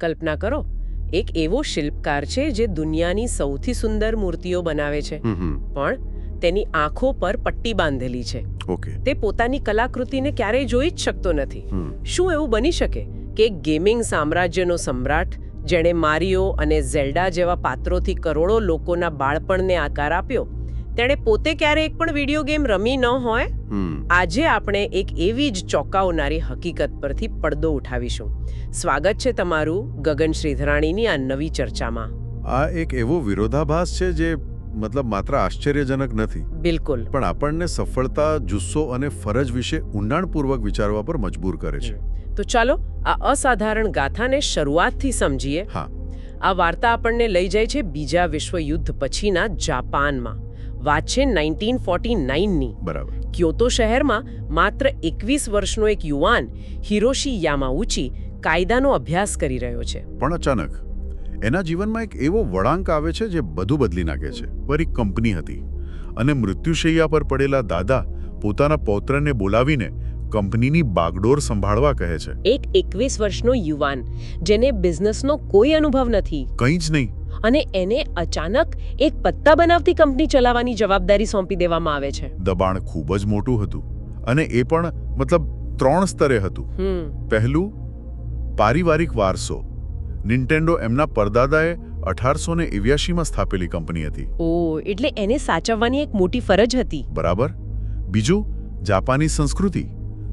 કલ્પના કરો એક એવો શિલ્પકાર છે જે દુનિયાની સૌથી સુંદર મૂર્તિઓ બનાવે છે. પણ તેની આંખો પર પટ્ટી બાંધેલી છે. ઓકે. તે પોતાની કલાકૃતિને ક્યારેય જોઈ જ શકતો નથી. શું એવું બની શકે કે ગેમિંગ સામ્રાજ્યનો સમ્રાટ જેણે મારિયો અને ઝેલ્ડા જેવા પાત્રોથી કરોડો લોકોના બાળપણને આકાર આપ્યો તેણે પોતે ક્યારે એક પણ વીડિયો ગેમ રમી ન હોય આજે આપણે એક એવી જ ચોંકાવનારી હકીકત પરથી પડદો ઉઠાવીશું. સ્વાગત છે તમારું ગગન શ્રીધરાણીની આ નવી ચર્ચામાં. આ એક એવો વિરોધાભાસ છે જે મતલબ માત્ર આશ્ચર્યજનક નથી. બિલકુલ. પણ આપણને સફળતા જુસ્સો અને ફરજ વિશે ઊંડાણપૂર્વક વિચારવા પર મજબૂર કરે છે. તો ચાલો આ અસાધારણ ગાથાને શરૂઆતથી સમજીએ. હા. આ વાર્તા આપણને લઈ જાય છે બીજા વિશ્વયુદ્ધ પછીના જાપાનમાં. વાત છે નાઇન્ટીન ફોર્ટી નાઇનની. બરાબર. ક્યોતો શહેરમાં માત્ર એકવીસ વર્ષનો એક યુવાન હિરોશી યામાઉચી કાયદાનો અભ્યાસ કરી રહ્યો છે. પણ અચાનક એના જીવનમાં એક એવો વળાંક આવે છે જે બધું બદલી નાખે છે. પર એક કંપની હતી અને મૃત્યુશૈયા પર પડેલા દાદા પોતાના પૌત્રને બોલાવીને કંપનીની બાગડોર સંભાળવા કહે છે. એક એકવીસ વર્ષનો યુવાન જેને બિઝનેસનો કોઈ અનુભવ નથી. કંઈ જ નહીં. અને એને અચાનક એક પત્તા બનાવતી કંપની ચલાવવાની જવાબદારી સોંપી દેવામાં આવે છે. દબાણ ખૂબ જ મોટું હતું અને એ પણ મતલબ ત્રણ સ્તરે હતું. પહેલું પારિવારિક વારસો. નિન્ટેન્ડો એમના પરદાદાએ અઢારસો ને એવ્યાશીમાં સ્થાપેલી કંપની હતી. ઓ એટલે એને સાચવવાની એક મોટી ફરજ હતી. બરાબર. બીજું જાપાની સંસ્કૃતિ.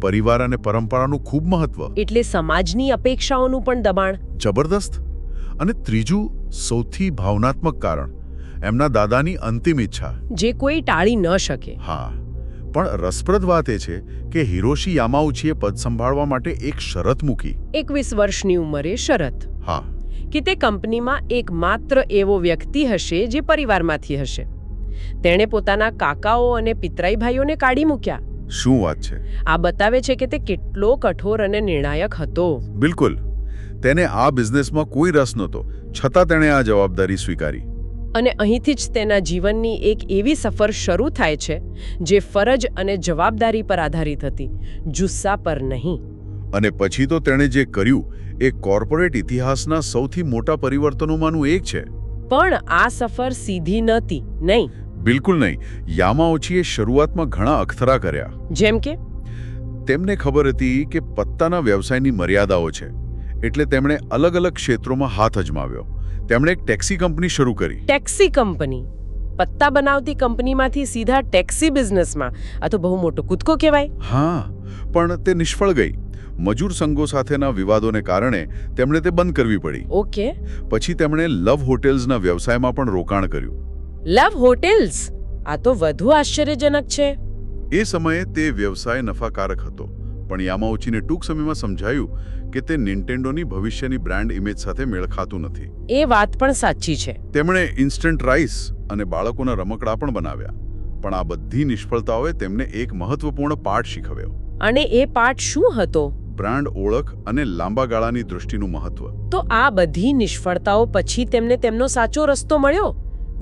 પરિવાર અને પરંપરાનું ખૂબ મહત્વ. એટલે સમાજની અપેક્ષાઓનું પણ દબાણ. જબરદસ્ત. અને ત્રીજું સૌથી ભાવનાત્મક કારણ એમના દાદાની અંતિમ ઈચ્છા. જે કોઈ ટાળી ન શકે. હા પણ રસપ્રદ વાત એ છે કે હિરોશી યામાઉચીએ પદ સંભાળવા માટે એક શરત મૂકી. એકવીસ વર્ષની ઉંમરે શરત. હા. કે તે કંપનીમાં એક માત્ર એવો વ્યક્તિ હશે જે પરિવારમાંથી હશે. તેણે પોતાના કાકાઓ અને પિતરાઈ ભાઈઓને કાઢી મૂક્યા. શું વાત છે? આ બતાવે છે કે તે કેટલો કઠોર અને નિર્ણાયક હતો. બિલકુલ. તેને આ બિઝનેસમાં કોઈ રસ નહોતો છતાં તેણે આ જવાબદારી સ્વીકારી. અને અહીંથી જ તેના જીવનની એક એવી સફર શરૂ થાય છે જે ફરજ અને જવાબદારી પર આધારિત હતી જુસ્સા પર નહીં. અને પછી તો તેણે જે કર્યું એ કોર્પોરેટ ઇતિહાસના સૌથી મોટા પરિવર્તનોમાંનું એક છે. પણ આ સફર સીધી નહોતી નહીં. બિલકુલ નહીં. યામાઓચીએ શરૂઆતમાં ઘણા અખતરા કર્યા. જેમ કે? તેમને ખબર હતી કે પત્તાના વ્યવસાયની મર્યાદાઓ છે. એટલે તેમણે અલગ અલગ ક્ષેત્રોમાં હાથ અજમાવ્યો. તેમણે એક ટેક્સી કંપની શરૂ કરી. Taxi company. પત્તા બનાવતી કંપનીમાંથી સીધા ટેક્સી બિઝનેસમાં. આ તો બહુ મોટો કૂદકો કહેવાય. હા પણ તે નિષ્ફળ ગઈ. મજૂર સંઘો સાથેના વિવાદોને કારણે તેમણે તે બંધ કરવી પડી. ઓકે. પછી તેમણે લવ હોટેલ્સના વ્યવસાયમાં પણ રોકાણ કર્યું. Love hotels? આ તો વધુ આશ્ચર્યજનક છે. એ સમયે તે વ્યવસાય નફાકારક હતો. પણ યામાઓચીને ટૂંક સમયમાં સમજાયું કે તે નિન્ટેન્ડોની ભવિષ્યની બ્રાન્ડ ઇમેજ સાથે મેળ ખાતું નથી. એ વાત પણ સાચી છે. તેમણે ઇન્સ્ટન્ટ રાઈસ અને બાળકોના રમકડા પણ બનાવ્યા પણ આ બધી નિષ્ફળતાઓએ તેમને એક મહત્વપૂર્ણ પાઠ શીખવ્યો. અને એ પાઠ શું હતો? બ્રાન્ડ ઓળખ અને લાંબા ગાળાની દૃષ્ટિનું મહત્વ. તો આ બધી નિષ્ફળતાઓ પછી તેમને તેમનો સાચો રસ્તો મળ્યો?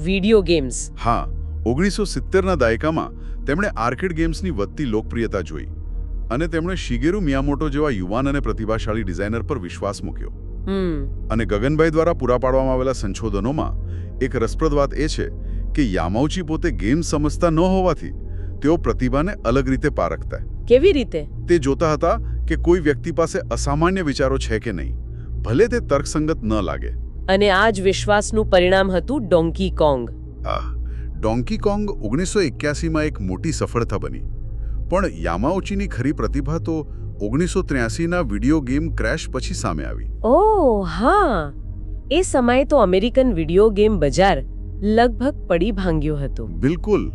Video games. હા ઓગણીસો સિત્તેરના દાયકામાં તેમણે આર્કેડ ગેમ્સની વધતી લોકપ્રિયતા જોઈ. અને તેમણે શિગેરુ મિયામોટો જેવા યુવાન અને પ્રતિભાશાળી ડિઝાઇનર પર વિશ્વાસ મૂક્યો. હમ. અને ગગનભાઈ દ્વારા પૂરા પાડવામાં આવેલા સંશોધનોમાં એક રસપ્રદ વાત એ છે કે યામાઉચી પોતે ગેમ સમજતા ન હોવાથી તેઓ પ્રતિભાને અલગ રીતે પારખતા કેવી રીતે? તે જોતા હતા કે કોઈ વ્યક્તિ પાસે અસામાન્ય વિચારો છે કે નહીં ભલે તે તર્કસંગત ન લાગે. અને આ જ વિશ્વાસનું પરિણામ હતું ડોંકી કોંગ. ડોંકી કોંગ ઓગણીસો એક્યાસીમાં એક મોટી સફળતા બની. પણ યામાઓચીની ખરી પ્રતિભા તો ઓગણીસો ત્ર્યાસીના વીડિયો ગેમ ક્રેશ પછી સામે આવી. ઓ હા. એ સમયે તો અમેરિકન વીડિયો ગેમ બજાર લગભગ પડી ભાંગ્યું હતું. બિલકુલ.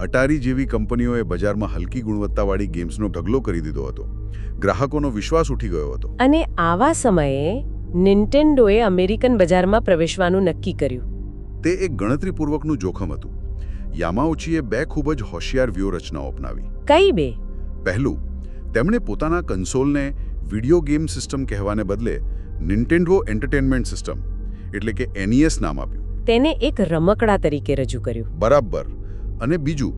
અટારી જેવી કંપનીઓએ બજારમાં હલકી ગુણવત્તાવાળી ગેમ્સનો ઢગલો કરી દીધો હતો. ગ્રાહકોનો વિશ્વાસ ઉઠી ગયો હતો. અને આવા સમયે નિન્ટેન્ડોએ અમેરિકન બજારમાં પ્રવેશવાનું નક્કી કર્યું. તે એક ગણતરીપૂર્વકનું જોખમ હતું. યામાઉચીએ બે ખૂબ જ હોશિયાર વ્યૂહરચનાઓ અપનાવી. કઈ બે? પહેલું તેમણે પોતાના કન્સોલને વિડિયો ગેમ સિસ્ટમ કહેવાને બદલે નિન્ટેન્ડો એન્ટરટેનમેન્ટ સિસ્ટમ એટલે કે એનઈએસ નામ આપ્યું. તેને એક રમકડા તરીકે રજૂ કર્યું. બરાબર. અને બીજું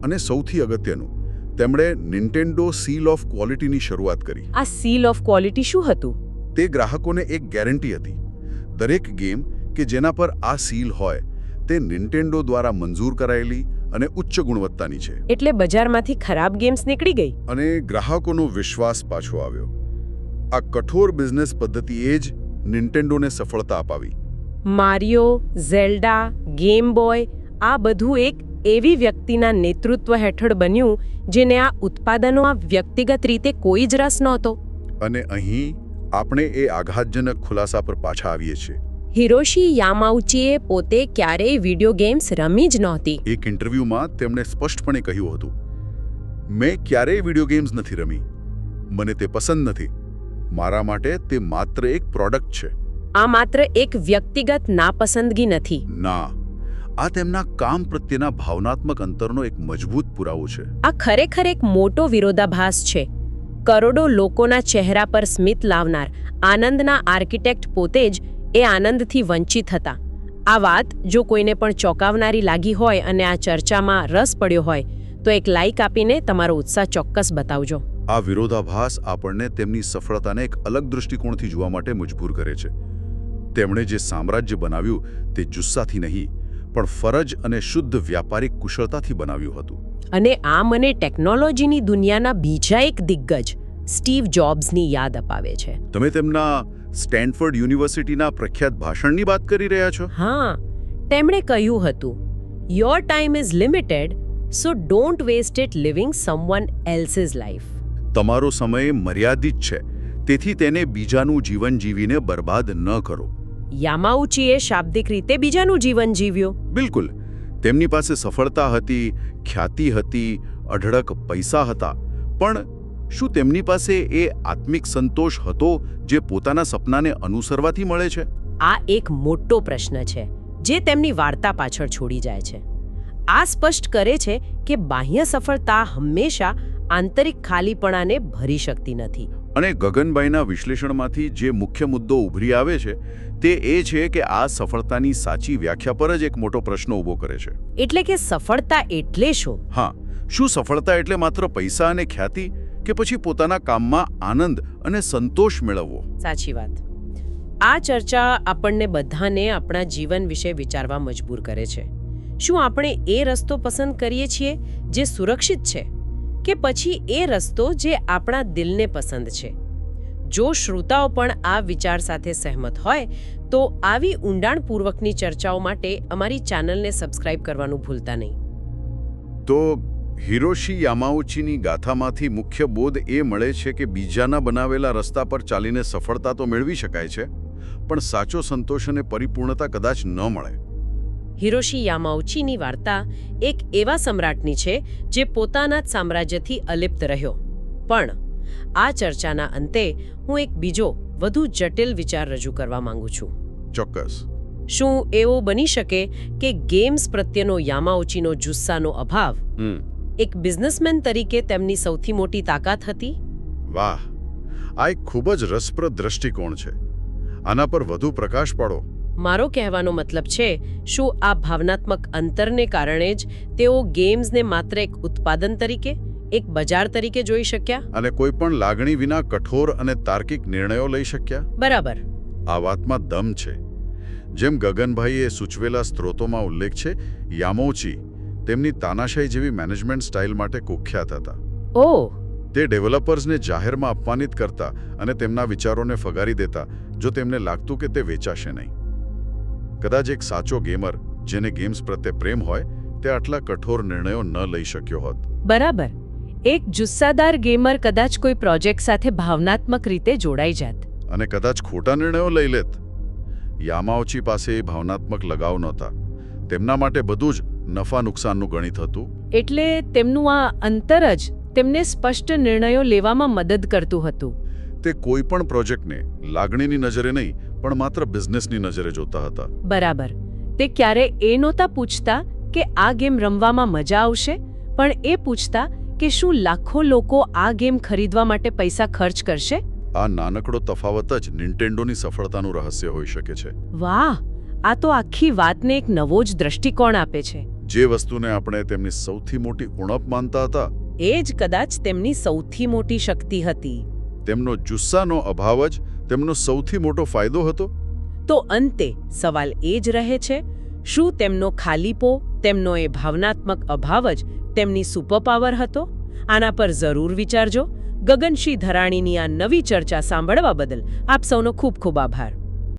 અને સૌથી અગત્યનું તેમણે નિન્ટેન્ડો સીલ ઓફ ક્વોલિટીની શરૂઆત કરી. આ સીલ ઓફ ક્વોલિટી શું હતું? તે ગ્રાહકોને એક ગેરંટી હતી. દરેક ગેમ કે જેના પર આ સીલ હોય તે નિન્ટેન્ડો દ્વારા મંજૂર કરાયેલી અને ઉચ્ચ ગુણવત્તાની છે. એટલે બજારમાંથી ખરાબ ગેમ્સ નીકળી ગઈ? અને ગ્રાહકોનો વિશ્વાસ પાછો આવ્યો. આ કઠોર બિઝનેસ પદ્ધતિએ જ નિન્ટેન્ડોને સફળતા અપાવી. મારિયો ઝેલ્ડા ગેમ બોય આ બધું એક એવી વ્યક્તિના નેતૃત્વ હેઠળ બન્યું જેને આ ઉત્પાદનોમાં વ્યક્તિગત રીતે કોઈ જ રસ નહોતો. અને અહીં આપણે એ આઘાતજનક ખુલાસા પર પાછા આવીએ છીએ. હિરોશી યામાઉચીએ પોતે ક્યારેય વિડિયો ગેમ્સ રમી જ નહોતી. એક ઇન્ટરવ્યૂમાં તેમણે સ્પષ્ટપણે કહ્યું હતું મેં ક્યારેય વીડિયો ગેમ્સ નથી રમી. મને તે પસંદ નથી. મારા માટે તે માત્ર એક પ્રોડક્ટ છે. આ માત્ર એક વ્યક્તિગત નાપસંદગી નથી. ના આ તેમના કામ પ્રત્યેના ભાવનાત્મક અંતરનો એક મજબૂત પુરાવો છે. આ ખરેખર એક મોટો વિરોધાભાસ છે. કરોડો લોકોના ચહેરા પર સ્મિત લાવનાર આનંદના આર્કિટેક્ટ પોતે જ એ આનંદથી વંચિત હતા. આ વાત જો કોઈને પણ ચોંકાવનારી લાગી હોય અને આ ચર્ચામાં રસ પડ્યો હોય તો એક લાઈક આપીને તમારો ઉત્સાહ ચોક્કસ બતાવજો. આ વિરોધાભાસ આપણને તેમની સફળતાને એક અલગ દૃષ્ટિકોણથી જોવા માટે મજબૂર કરે છે. તેમણે જે સામ્રાજ્ય બનાવ્યું તે જુસ્સાથી નહીં પણ ફરજ અને શુદ્ધ વ્યાપારિક કુશળતાથી બનાવ્યું હતું. અને આ મને ટેકનોલોજીની દુનિયાના બીજા એક દિગ્ગજ સ્ટીવ જોબ્સની યાદ અપાવે છે. તમે તેમના સ્ટેનફોર્ડ યુનિવર્સિટીના પ્રખ્યાત ભાષણની વાત કરી રહ્યા છો? હા તેમણે કહ્યું હતું your time is limited so don't waste it living someone else's life તમારો સમય મર્યાદિત છે તેથી તેને બીજાનું જીવન જીવીને બરબાદ ન કરો. યામાઉચીએ શાબ્દિક રીતે બીજાનું જીવન જીવ્યું. બિલકુલ. તેમની પાસે સફળતા હતી ખ્યાતિ હતી અઢળક પૈસા હતા પણ શું તેમની પાસે એ આત્મિક સંતોષ હતો જે પોતાના સપનાને અનુસરવાથી મળે છે? આ એક મોટો પ્રશ્ન છે જે તેમની વાર્તા પાછળ છોડી જાય છે. આ સ્પષ્ટ કરે છે કે બાહ્ય સફળતા હંમેશા આંતરિક ખાલીપણાને ભરી શકતી નથી. અને ગગનભાઈના વિશ્લેષણમાંથી જે મુખ્ય મુદ્દો ઉભરી આવે છે તે એ છે કે આ સફળતાની સાચી વ્યાખ્યા પર જ એક મોટો પ્રશ્ન ઊભો કરે છે. એટલે કે સફળતા એટલે શું? હા શું સફળતા એટલે માત્ર પૈસા અને ખ્યાતિ? કે પછી પોતાના કામમાં આનંદ અને સંતોષ મેળવવો? સાચી વાત. આ ચર્ચા આપણને બધાને આપણા જીવન વિશે વિચારવા મજબૂર કરે છે. શું આપણે એ રસ્તો પસંદ કરીએ છીએ જે સુરક્ષિત છે કે પછી એ રસ્તો જે આપણા દિલને પસંદ છે? જો શ્રોતાઓ પણ આ વિચાર સાથે સહેમત હોય તો આવી ઊંડાણપૂર્વકની ચર્ચાઓ માટે અમારી ચેનલને સબસ્ક્રાઇબ કરવાનું ભૂલતા નહીં. તો હિરોશી યામાઉચીની ગાથામાંથી મુખ્ય બોધ એ મળે છે કે બીજાના બનાવેલા રસ્તા પર ચાલીને સફળતા તો મેળવી શકાય છે પણ સાચો સંતોષ અને પરિપૂર્ણતા કદાચ ન મળે. હિરોશી યામાઉચીની વાર્તા એક એવા સમ્રાટની છે જે પોતાના જ સામ્રાજ્યથી અલિપ્ત રહ્યો. પણ આ ચર્ચાના અંતે હું એક બીજો વધુ જટિલ વિચાર રજૂ કરવા માંગુ છું. ચોક્કસ. શું એવો બની શકે કે ગેમ્સ પ્રત્યેનો યામાઉચીનો જુસ્સાનો અભાવ એક બિઝનેસમેન તરીકે તેમની સૌથી મોટી તાકાત હતી? વાહ આ એક ખૂબ જ રસપ્રદ દ્રષ્ટિકોણ છે. આના પર વધુ પ્રકાશ પાડો. મારો કહેવાનો મતલબ છે શું આ ભાવનાત્મક અંતરને કારણે જ તેઓ ગેમ્સને માત્ર એક ઉત્પાદન તરીકે એક બજાર તરીકે જોઈ શક્યા? અને કોઈ પણ લાગણી વિના કઠોર અને તાર્કિક નિર્ણયો લઈ શક્યા? બરાબર. આ વાતમાં દમ છે. જેમ ગગનભાઈએ સૂચવેલા સ્ત્રોતોમાં ઉલ્લેખ છે યામોચી તેમની તાનાશાહી જેવી મેનેજમેન્ટ સ્ટાઇલ માટે કુખ્યાત હતા. ઓ! તે ડેવલપર્સને જાહેરમાં અપમાનિત કરતા અને તેમના વિચારોને ફગારી દેતા જો તેમને લાગતું કે તે વેચાશે નહીં. કદાચ એક સાચો ગેમર જેને ગેમ્સ પ્રત્યે પ્રેમ હોય તે આટલા કઠોર નિર્ણયો ન લઈ શક્યો હોત. બરાબર. એક જુસ્સાદાર ગેમર કદાચ કોઈ પ્રોજેક્ટ સાથે ભાવનાત્મક રીતે જોડાઈ જાત. અને કદાચ ખોટા નિર્ણયો લઈ લેત. યામાઓચી પાસે એ ભાવનાત્મક લગાવ નહોતા. તેમના માટે બધું જ નફા નુકસાનનું ગણિત હતું? એટલે તેમનું આ અંતર જ તેમને સ્પષ્ટ નિર્ણયો લેવામાં મદદ કરતું હતું. તે કોઈ પણ પ્રોજેક્ટને લાગણીની નજરે નહીં પણ માત્ર બિઝનેસની નજરે જોતા હતા. બરાબર. તે ક્યારે એ નહોતા પૂછતા કે આ ગેમ રમવામાં મજા આવશે પણ એ પૂછતા કે શું લાખો લોકો આ ગેમ ખરીદવા માટે પૈસા ખર્ચ કરશે? આ નાનકડો તફાવત જ નિન્ટેન્ડોની સફળતાનું રહસ્ય હોઈ શકે છે. વાહ! આ તો આખી વાતને એક નવો જ દ્રષ્ટિકોણ આપે છે. જે વસ્તુને આપણે તેમની સૌથી મોટી ઉણપ માનતા હતા એ જ કદાચ તેમની સૌથી મોટી શક્તિ હતી. તેમનો જુસ્સાનો અભાવ જ તેમનો સૌથી મોટો ફાયદો હતો. તો અંતે સવાલ એ જ રહે છે શું તેમનો ખાલીપો તેમનો એ ભાવનાત્મક અભાવ જ તેમની સુપરપાવર હતો? આના પર જરૂર વિચારજો. ગગનશી ધરાણીની આ નવી ચર્ચા સાંભળવા બદલ આપ સૌનો ખૂબ ખૂબ આભાર.